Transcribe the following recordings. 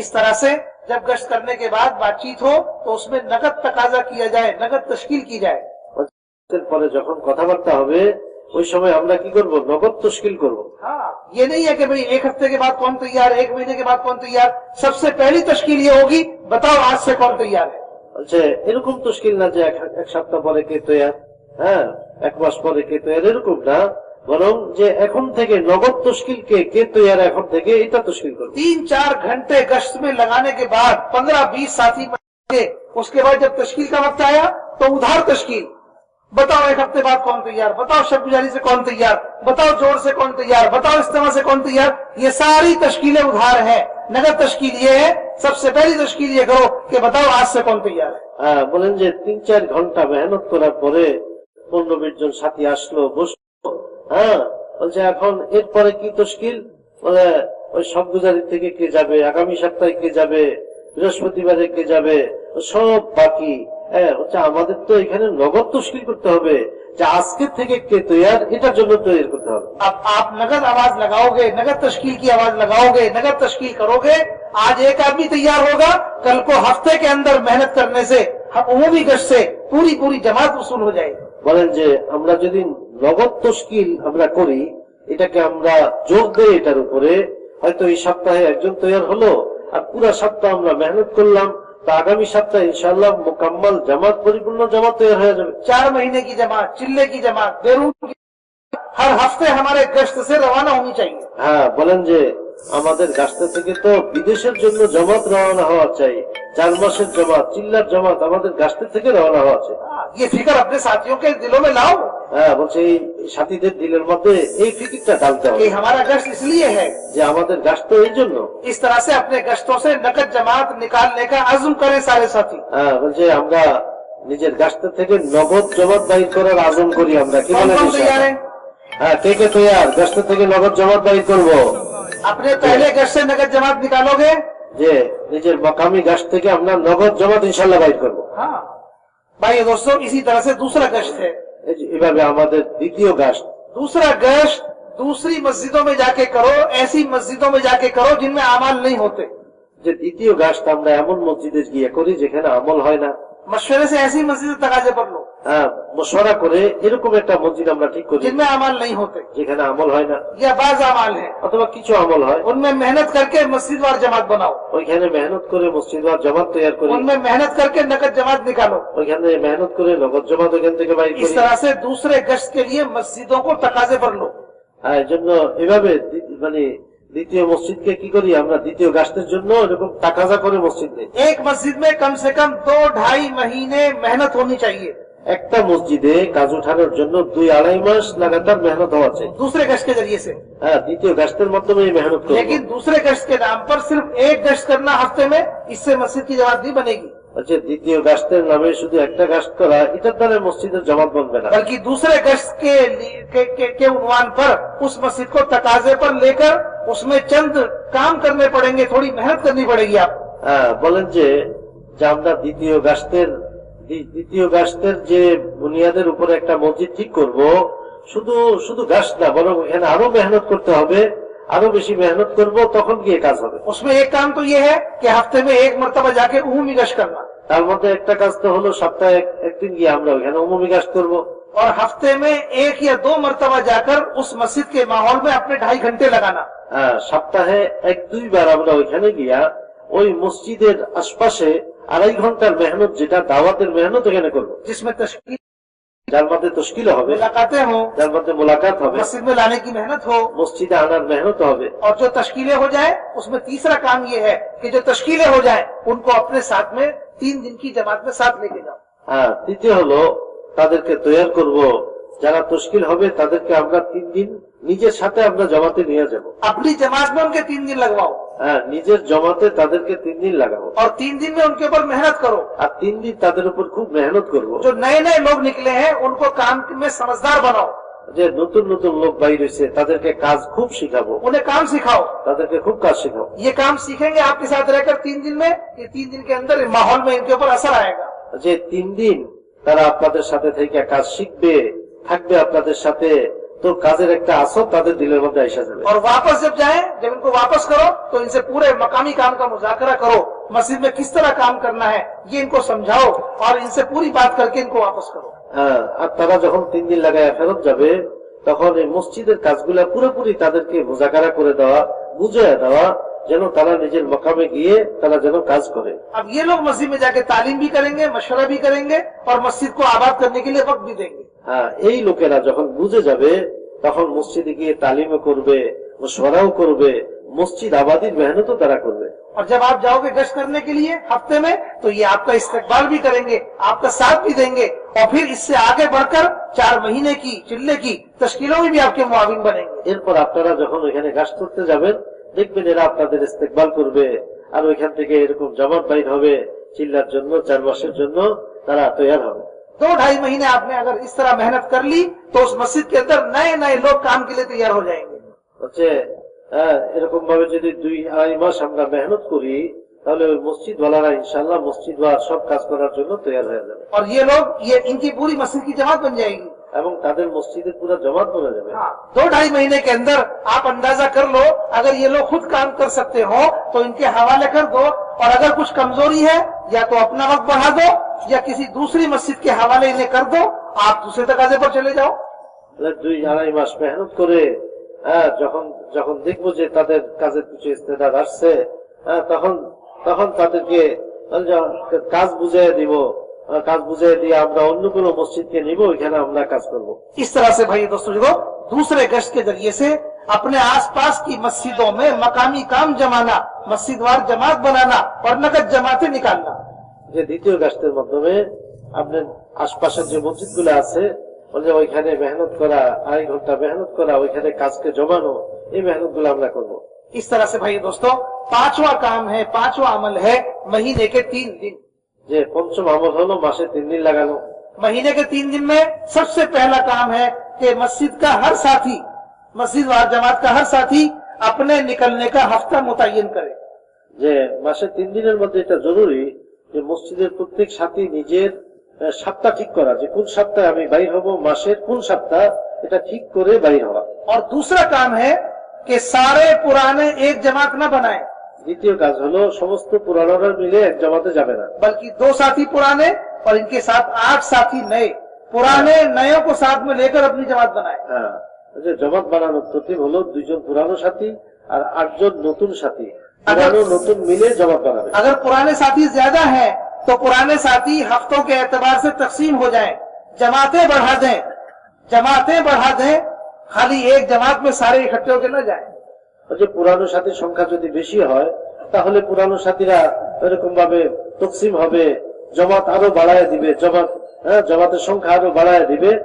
इस तरह से जब गश्त करने के बाद बातचीत हो तो उसमें नगद तकाजा किया जाए नगद तश्कील की जाए এর परे যখন কথাবার্তা হবে ওই সময় আমরা কি করব নগদ তশকিল করব हाँ ये नहीं है कि भाई एक हफ्ते के बाद कौन तैयार एक महीने के बाद कौन तैयार सबसे पहली तश्कील ये होगी बताओ आज से कौन तैयार है বলছে এরকম তশকিল না যে এক এক সপ্তাহ পরে কে তৈয়ার হ্যাঁ এক মাস পরে কে তৈয়ার এরকম না বরং যে এখন থেকে নগদ তশকিল কে কে তৈয়ার এখন থেকে এটা তশকিল করবো तीन चार घंटे गश्त में लगाने के बाद पंद्रह बीस साथी बने उसके बाद जब तश्कील का वक्त आया तो उधार तश्कील बताओ एक हफ्ते बाद कौन तैयार बताओ शब गुजारी से कौन तैयार बताओ जोर से कौन तैयार बताओ इस्तेमा से कौन तैयार ये सारी तश्कीलें उधार है नगद तश्कील ये है सबसे पहली तश्कील ये करो कि बताओ आज से कौन तैयार है হ্যাঁ বলেন যে তিন চার ঘন্টা মেহনত করার পরে পনেরো বিশ জন সাথী আসলো বসলো হ্যাঁ বলছে এখন এরপরে কি তশকিল বলে ওই সব গুজারি থেকে কে যাবে আগামী সপ্তাহে কে যাবে বৃহস্পতিবারে কে যাবে সব বাকি হ্যাঁ হচ্ছে আমাদের তো এখানে নগদ তশকিল করতে হবে যে আজকে থেকে কে তৈয়ার এটার জন্য তৈরি করতে হবে अब आप नगद आवाज लगाओगे नगद तश्कील की आवाज लगाओगे नगद तश्कील करोगे आज एक आदमी तैयार होगा कल को हफ्ते के अंदर मेहनत करने से हम उमूमी गश्त से पूरी पूरी जमात वसूल हो जाएगी বলেন যে আমরা যদি নগদ তশকিল আমরা করি এটাকে আমরা জোর দেই এটার উপরে হয়তো এই সপ্তাহে একজন তৈরি হলো আর পুরা সপ্তাহ আমরা মেহনত করলাম তা আগামী সপ্তাহে ইনশাল্লাহ মোকাম্মল জামাত পরিপূর্ণ জামাত তৈরি হয়ে যাবে चार महीने की जमात चिल्ले की जमात बेरून की हर हफ्ते हमारे गश्त से रवाना होनी चाहिए হ্যাঁ বলেন যে আমাদের গাছটা থেকে তো বিদেশের জন্য জামাত রওনা হওয়া চাই চার মাসের জামাত চিল্লার জামাত আমাদের গাছটা থেকে রওনা হওয়া চাই हाँ, ये फिक्र अपने साथियों के दिलों में लाओ হ্যাঁ বলছে এই সাথীদের দিলের মধ্যে এই ফিকিরটা ডালতে হবে कि हमारा गश्त इसलिए है যে আমাদের গাছ তো এই জন্য इस तरह से अपने गश्तों से नकद जमात निकालने का अज़्म करें सारे साथी হ্যাঁ বলছে আমরা নিজের গাছটা থেকে নগদ জমাত বাইর করার আজম করি আমরা কি कौन বলেন कौन तैयार है হ্যাঁ কে কে তৈয়ার গাছটা থেকে নগদ জমাত বাইর করব अपने पहले गश्त से नकद जमात निकालोगे যে নিজের মকামি গাছ থেকে আমরা নগদ জমাত ইনশাল্লাহ বাইর করব हाँ भाई दोस्तों इसी तरह से दूसरा गश्त है এই যে এভাবে আমাদের দ্বিতীয় গাছ दूसरा गश्त दूसरी मस्जिदों में जाके करो ऐसी मस्जिदों में जाके करो जिनमें अमाल नहीं होते যে দ্বিতীয় গাছটা আমরা এমন মসজিদে গিয়ে করি যেখানে আমল হয় না मशवरे से ऐसी मस्जिद तकाजे पर लो হ্যাঁ মশওয়ারা করে এরকম একটা মসজিদ আমরা ঠিক করি जिनमें अमाल नहीं होते যেখানে আমল হয় না या बाज अमाल है অথবা কিছু আমল হয় उनमें मेहनत करके मस्जिदवार जमात बनाओ ওইখানে মেহনত করে মসজিদ বা জমাত তৈরি করি उनमें मेहनत करके नकद जमात निकालो ওইখানে মেহনত করে নগদ জমাত ওইখান থেকে বাইর इस করি तरह से दूसरे गश्त के लिए मस्जिदों को तकाजे पर लो হ্যাঁ এই জন্য এভাবে দ্বি- মানে দ্বিতীয় মসজিদকে কি করি আমরা দ্বিতীয় গাছের জন্য এরকম টাকাজা করে মসজিদ নেই एक मस्जिद में कम से कम दो ढाई महीने मेहनत होनी चाहिए একটা মসজিদে কাজ উঠানোর জন্য দুই আড়াই মাস লাগাতার মেহনত হওয়া চাই दूसरे गश्त के जरिए से হ্যাঁ দ্বিতীয় গাছের মাধ্যমে এই মেহনত করবো लेकिन दूसरे गश्त के नाम पर सिर्फ एक गश्त करना हफ्ते में इससे मस्जिद की जमात नहीं बनेगी হচ্ছে দ্বিতীয় গাছের নামে শুধু একটা গাছ করা এটার দ্বারা মসজিদের জমাত বনবে না बल्कि दूसरे गश्त के लिए- के, के, के उन्वान पर उस मस्जिद को तकाजे पर लेकर उसमें चंद काम करने पड़ेंगे थोड़ी मेहनत करनी पड़ेगी आपको হ্যাঁ বলেন যে যে আমরা দ্বিতীয় গাছের দ্বিতীয় গাছের যে বুনিয়াদের উপরে একটা মসজিদ ঠিক করব শুধু শুধু গাছ না বরং এখানে আরো মেহনত করতে হবে আরো বেশি মেহনত করব তখন গিয়ে কাজ হবে उसमें एक काम तो ये है कि हफ्ते में एक मरतबा जाके उमूमी गश्त करना তার মধ্যে একটা কাজ তো হলো সপ্তাহে এক- একদিন গিয়ে আমরা ওইখানে উমুমি কাজ করবো और हफ्ते में एक या दो मरतबा जाकर उस मस्जिद के माहौल में अपने ढाई घंटे लगाना হ্যাঁ সপ্তাহে এক দুইবার আমরা ওইখানে গিয়া ওই মসজিদের আশপাশে আড়াই ঘন্টার মেহনত যেটা দাওয়াতের মেহনত এখানে করবো जिसमें तश्कील যার মধ্যে তশকিল হবে मुलाकातें हों যার মধ্যে মোলাকাত হবে मस्जिद में लाने की मेहनत हो মসজিদে আনার মেহনত হবে और जो तश्कीलें हो जाए उसमें तीसरा काम ये है कि जो तश्कीलें हो जाए उनको अपने साथ में তিন দিন কি জামাত মে সাথ লেগে যাও। হ্যাঁ তৃতীয় হলো তাদেরকে তৈয়ার করব। যারা তশকিল হবে তাদেরকে আমরা তিন দিন নিজের সাথে আমরা জমাতে নিয়ে যাব। আপনি জামাত মে তিন দিন লাগবাও। হ্যাঁ নিজের জমাতে তাদেরকে তিন দিন লাগাবো। আর তিন দিন মে উনকে উপর মেহনত করো। আর তিন দিন তাদের উপর খুব মেহনত করব। যে নয় নয় লোক নিকলে হ্যাঁ উনকো কাম মে সমঝদার বানাও। যে नतून नतून लोग বাইর হয়েছে তাদেরকে কাজ খুব শিখাবো उन्हें काम सिखाओ তাদেরকে খুব কাজ শিখাবো ये काम सीखेंगे आपके साथ रहकर तीन दिन में ये तीन दिन के अंदर माहौल में इनके ऊपर असर आएगा যে তিন দিন তারা আপনাদের সাথে থেকে কাজ শিখবে থাকবে আপনাদের সাথে তোর কাজের একটা আসর তাদের দিলের মধ্যে আইসা যাবে और वापस जब जाए जब इनको वापस करो तो इनसे पूरे मकामी काम का मुजाकरा करो मस्जिद में किस तरह काम करना है ये इनको समझाओ और इनसे पूरी बात करके इनको वापस करो হ্যাঁ আর তারা যখন তিন দিন লাগায় ফেরত যাবে তখন এই মসজিদের কাজগুলা পুরোপুরি তাদেরকে মোজাকারা করে দেওয়া বুঝিয়ে দেওয়া যেন তারা নিজের মকামে গিয়ে তারা যেন কাজ করে अब ये लोग मस्जिद में जाके तालीम भी करेंगे मशवरा भी करेंगे और मस्जिद को आबाद करने के लिए वक्त भी देंगे হ্যাঁ এই লোকেরা যখন বুঝে যাবে তখন মসজিদে গিয়ে তালিমও করবে মশওয়ারাও করবে মসজিদ আবাদির মেহনতও তারা করবে और जब आप जाओगे गश्त करने के लिए हफ्ते में तो ये आपका इस्तेकबाल भी करेंगे आपका साथ भी देंगे और फिर इससे आगे बढ़कर चार महीने की चिल्ले की तश्कीलों में भी आपके मुआविन बनेंगे এরপর আপনারা যখন ওইখানে গাছ করতে যাবেন দেখবেন এরা আপনাদের ইস্তেকবাল করবে আর ওইখান থেকে এরকম জমাট বাইর হবে চিল্লার জন্য চার মাসের জন্য তারা তৈরি হবে दो ढाई महीने आपने अगर इस तरह मेहनत कर ली तो उस मस्जिद के अंदर नए नए लोग काम के लिए तैयार हो जाएंगे হচ্ছে হ্যাঁ, এরকম ভাবে যদি দুই আড়াই মাস আমরা মেহনত করি তাহলে ওই মসজিদ ওয়ালারা ইনশাল্লাহ মসজিদ ওয়ার সব কাজ করার জন্য তৈরি হয়ে যাবে और ये लोग ये इनकी पूरी मस्जिद की जमात बन जाएगी এবং তাদের মসজিদের পুরো জমাত বনে যাবে हाँ, दो ढाई महीने के अंदर आप अंदाजा कर लो अगर ये लोग खुद काम कर सकते हो तो इनके हवाले कर दो और अगर कुछ कमजोरी है या तो अपना वक्त बढ़ा दो या किसी दूसरी मस्जिद के हवाले इन्हें कर दो आप दूसरे तकाजे पर चले जाओ তাহলে দুই আড়াই মাস মেহনত করে হ্যাঁ যখন যখন দেখবো যে তাদের কাজের কিছু ইস্তেদার আসছে হ্যাঁ তখন তখন তাদেরকে বলে যে, কাজ বুঝিয়ে দিব আহ, কাজ বুঝিয়ে দিয়ে আমরা অন্য কোনো মসজিদকে নিব ওইখানে আমরা কাজ করব इस तरह से भाई दोस्तों जो दूसरे गश्त के जरिए से अपने आसपास की मस्जिदों में मकामी काम जमाना मस्जिदवार जमात बनाना और नकद जमाते निकालना যে দ্বিতীয় গাছের মাধ্যমে আপনার আশপাশের যে মসজিদ গুলো আছে বলে যে ওইখানে মেহনত করা আড়াই ঘন্টা মেহনত করা ওইখানে কাজকে জমানো এই মেহনত গুলো আমরা করবো इस तरह से भाई दोस्तों पांचवा काम है पांचवा अमल है महीने के तीन दिन যে পঞ্চম আমল হলো মাসে তিন দিন লাগানো महीने के तीन दिन में सबसे पहला काम है कि मस्जिद का हर साथी मस्जिद वार जमात का हर साथी अपने निकलने का हफ्ता मुतयन करे যে মাসে তিন দিনের মধ্যে এটা জরুরি যে মসজিদের প্রত্যেক সাথী নিজের আহ, সপ্তাহ ঠিক করা যে কোন সপ্তাহে আমি বাইর হব মাসের কোন সপ্তাহ এটা ঠিক করে বাইর হওয়া और दूसरा काम है कि सारे पुराने एक जमात न बनाए দ্বিতীয় কাজ হলো সমস্ত পুরানোরা মিলে এক জমাতে যাবে না बल्कि दो साथी पुराने और इनके साथ आठ साथी नए पुराने नयों को साथ में लेकर अपनी जमात बनाए হ্যাঁ ওই যে জমাত বানানোর প্রতীক হলো দুইজন পুরানো সাথী আর আটজন নতুন সাথী পুরানো নতুন মিলে জমাত বানাবে अगर पुराने साथी ज्यादा हैं तो पुराने साथी हफ्तों के एतबार से तकसीम हो जाएं, जमातें बढ़ा दें जमातें बढ़ा दें खाली एक जमात में सारे इकट्ठे होकर न जाएं। ওই যে পুরানো সাথীর সংখ্যা যদি বেশি হয় তাহলে পুরানো সাথীরা এরকম ভাবে তকসিম হবে জমাত আরো বাড়ায় দিবে জমাত হ্যাঁ জমাতের সংখ্যা আরো বাড়ায় দিবে হ্যাঁ,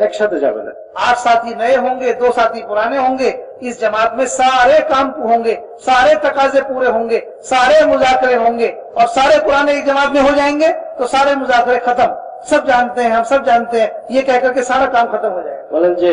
একসাথে যাবে না आठ साथी नए होंगे दो साथी पुराने होंगे इस जमात में सारे काम होंगे सारे तकाजे पूरे होंगे सारे मुजाकरे होंगे और सारे पुराने एक जमात में हो जाएंगे तो सारे मुजाकरे खत्म सब जानते हैं हम सब जानते हैं ये कह करके सारा काम खत्म हो जाएगा বলেন যে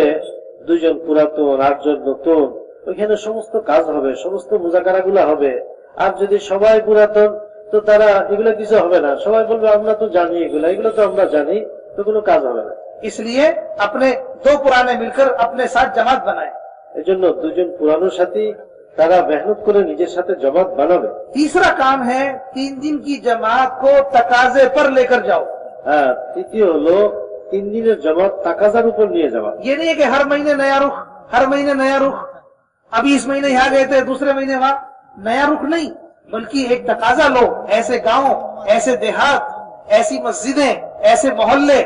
দুইজন পুরাতন আটজন নতুন ওইখানে সমস্ত কাজ হবে সমস্ত মুজাকারা গুলা হবে আর যদি সবাই পুরাতন তো তারা এগুলো কিছু হবে না সবাই বলবে আমরা তো জানি এগুলো এগুলো তো আমরা জানি তো কোনো কাজ হবে না इसलिए अपने दो पुराने मिलकर अपने साथ जमात बनाए এই জন্য দুজন পুরানো সাথী তারা মেহনত করে নিজের সাথে জমাত বানাবে तीसरा काम है तीन दिन की जमात को तकाजे पर लेकर जाओ হ্যাঁ তৃতীয় হলো তিন দিনের জমাত তাকাজার উপর নিয়ে যাওয়া ये नहीं है कि हर महीने नया रुख हर महीने नया रुख अभी इस महीने यहाँ गए थे दूसरे महीने वहां नया रुख नहीं बल्कि एक तकाजा लो ऐसे गांव ऐसे देहात ऐसी मस्जिदें ऐसे मोहल्ले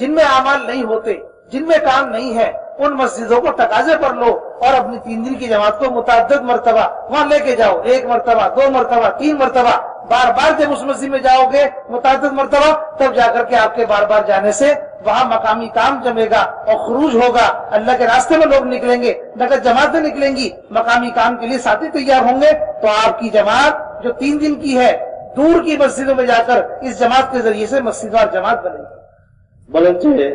जिनमें अमाल नहीं होते, जिनमें काम नहीं है, उन मस्जिदों को तकाजे पर लो और अपनी तीन दिन की जमात को मुताद मरतबा, वहाँ लेके जाओ, एक मरतबा, दो मरतबा, तीन मरतबा बार बार जब उस मस्जिद में जाओगे मुताद मरतबा, तब जाकर के आपके बार बार जाने से वहाँ मकामी काम जमेगा और खरूज होगा। अल्लाह के रास्ते में लोग निकलेंगे, नकद जमातें निकलेंगी, मकामी काम के लिए साथी तैयार होंगे। तो आपकी जमात जो तीन दिन की है, दूर की मस्जिदों में जाकर इस जमात के ज़रिए से मस्जिदवार जमात बनेगी। বলেন যে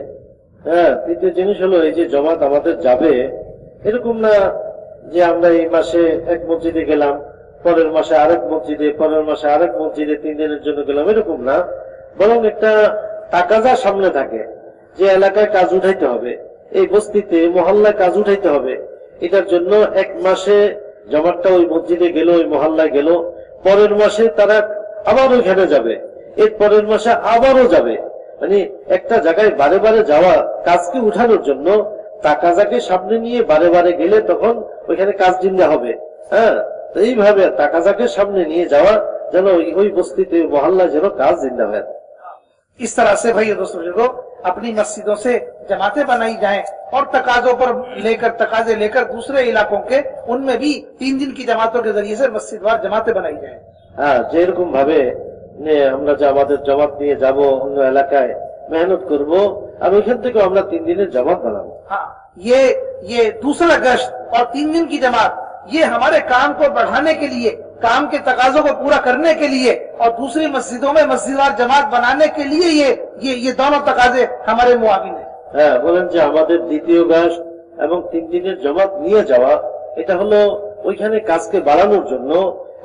হ্যাঁ তৃতীয় জিনিস হলো এই যে জমাত আমাদের যাবে, এরকম না যে আমরা এই মাসে এক মসজিদে গেলাম, পরের মাসে আরেক মসজিদে, পরের মাসে আরেক মসজিদে তিন দিনের জন্য গেলাম, এরকম না। বরং একটা তাকাজা সামনে থাকে, যে এলাকায় কাজ উঠাইতে হবে, এই বস্তিতে, মহল্লায় কাজ উঠাইতে হবে। এটার জন্য এক মাসে জমাটটা ওই মসজিদে গেল, ওই মহল্লায় গেল, পরের মাসে তারা আবার ওইখানে যাবে, এর পরের মাসে আবারও যাবে। মানে একটা জায়গায় বারে বারে যাওয়া কাজকে উঠানোর জন্য তাকাজাকে সামনে নিয়ে বারে বারে গেলে তখন ওইখানে কাজ জিন্দা হবে হ্যাঁ তো এইভাবে তাকাজাকে সামনে নিয়ে যাওয়া যেন ওই- ওই বস্তিতে মহল্লা যেন কাজ জিন্দা হয় इस तरह से भाई दोस्तों बुजुर्गों अपनी मस्जिदों से जमातें बनाई जाएं और तकाजों पर लेकर तकाजे लेकर दूसरे इलाकों के उनमें भी तीन दिन की जमातों के जरिए से मस्जिदवार जमातें बनाई जाएं হ্যাঁ যেরকম ভাবে নে আমরা যে আমাদের জমাত নিয়ে যাব অন্য এলাকায় মেহনত করব আর ওইখান থেকে আমরা তিন দিনের জমাত বানাবো हाँ ये ये दूसरा गश्त और तीन दिन की जमात ये हमारे काम को बढ़ाने के लिए काम के तकाजों को पूरा करने के लिए और दूसरी मस्जिदों में मस्जिदवार जमात बनाने के लिए ये ये ये दोनों तकाजे हमारे मुआविन है হ্যাঁ বলেন যে আমাদের দ্বিতীয় গাছ এবং তিন দিনের জমাত নিয়ে যাওয়া এটা হলো ওইখানে কাজকে বাড়ানোর জন্য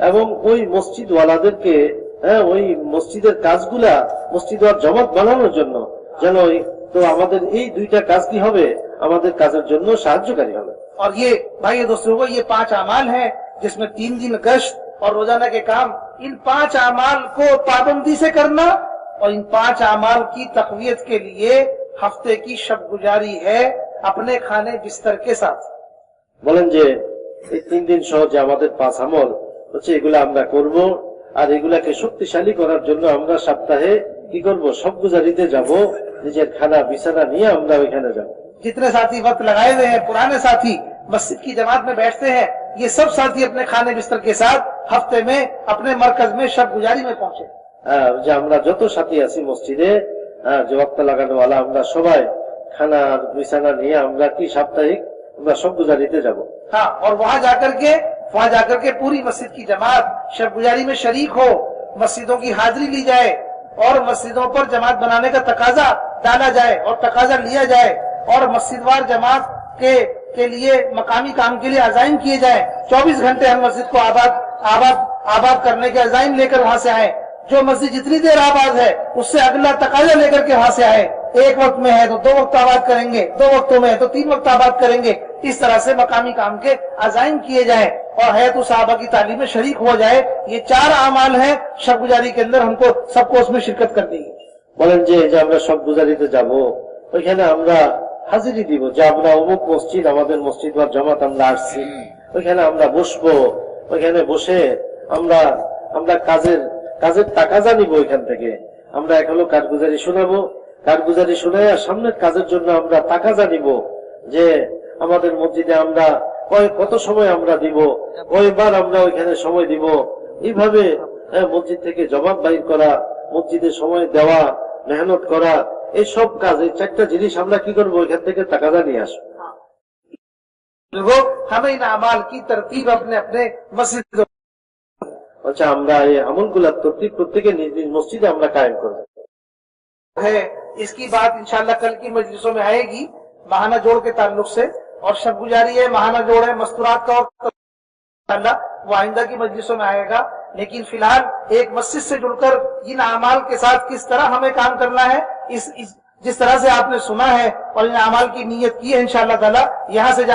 এবং ওই মসজিদ ওয়ালাদেরকে হ্যাঁ ওই মসজিদের কাজগুলা মসজিদ ওয়ার জমাত বানানোর জন্য যেন ওই- তো আমাদের এই দুইটা কাজ কি হবে আমাদের কাজের জন্য সাহায্যকারী হবে और ये भाई दोस्तों को ये पांच अमाल हैं जिसमें तीन दिन गश्त और रोजाना के काम इन पांच अमाल को पाबंदी से करना और इन पांच अमाल की तकवीत के लिए हफ्ते की शब गुजारी है अपने खाने बिस्तर के साथ বলেন যে এই তিন দিন সহ যে আমাদের পাঁচ আমল হচ্ছে এগুলা আমরা করব আর এগুলাকে শক্তিশালী করার জন্য আমরা সপ্তাহে কি করব সব গুজারিতে যাব নিজের খানা বিছানা নিয়ে আমরা ওইখানে যাব जितने साथी वक्त लगाए हुए हैं पुराने साथी मस्जिद की जमात में बैठते हैं ये सब साथी अपने खाने बिस्तर के साथ हफ्ते में अपने मरकज में शब गुजारी में पहुंचे হ্যাঁ, যে আমরা যত সাথী আছি মসজিদে হ্যাঁ, যে ওয়াক্ত লাগানোওয়ালা আমরা সবাই খানা আর বিছানা নিয়ে আমরা কি সাপ্তাহিক আমরা সব গুজারিতে যাব हाँ और वहां जाकर के वहाँ जाकर के पूरी मस्जिद की जमात शब गुजारी में शरीक हो, मस्जिदों की हाजिरी ली जाए और मस्जिदों पर जमात बनाने का तकाजा डाला जाए और तकाजा लिया जाए और मस्जिदवार जमात के के लिए मकामी काम के लिए अजाइम किए जाए। 24 घंटे हम मस्जिद को आबाद आबाद आबाद करने के अजाइम लेकर वहाँ से आए। जो मस्जिद जितनी देर आबाद है उससे अगला तकाजा लेकर के वहां से आए एक वक्त में है तो दो वक्त आबाद करेंगे दो वक्तों में है तो तीन वक्त आबाद करेंगे इस तरह से मकामी काम के अजाइम किए जाए और है तो साहबा की तालीम में शरीक हो जाए ये चार अमाल हैं शब गुजारी के अंदर हमको सबको उसमें शिरकत कर देगी বলেন যে এই যে আমরা সব গুজারিতে যাব ওইখানে আমরা হাজিরি দিব যে আমরা অমুক মসজিদ আমাদের মসজিদ বা জমাত আমরা আসছি ওইখানে আমরা বসবো ওইখানে বসে আমরা আমরা কাজের কাজের টাকা জানিব ওইখান থেকে আমরা এক হলো কাঠগুজারি শোনাবো কাঠগুজারি শোনায় আর সামনের কাজের জন্য আমরা টাকা জানিব যে আমাদের মসজিদে আমরা কয় কত সময় আমরা দিব কয়বার আমরা ওইখানে সময় দিব এইভাবে হ্যাঁ, মসজিদ থেকে জবাব বাইর করা মসজিদে সময় দেওয়া মেহনত করা এই সব কাজ এই চারটা জিনিস আমরা কি করবো ওইখান থেকে টাকা নিয়ে আসবো लोगों हमें इन अमाल की तरतीब अपने अपने मस्जिद আচ্ছা আমরা এই আমলগুলা তরতিব প্রত্যেকে নিজ নিজ মসজিদে আমরা কায়েম করবো है इसकी बात इंशाल्लाह कल की मजलिसों में आएगी महाना जोड़ के ताल्लुक से और शब गुजारी है महाना जोड़ है मस्तूरात का और इंशाल्लाह वो आइंदा की मजलिसों में आएगा लेकिन फिलहाल एक मस्जिद से जुड़कर इन अमाल के साथ किस तरह हमें काम करना है इस, इस जिस तरह से आपने सुना है और इन अमाल की नीयत की है इंशाल्लाह ताला यहाँ से जा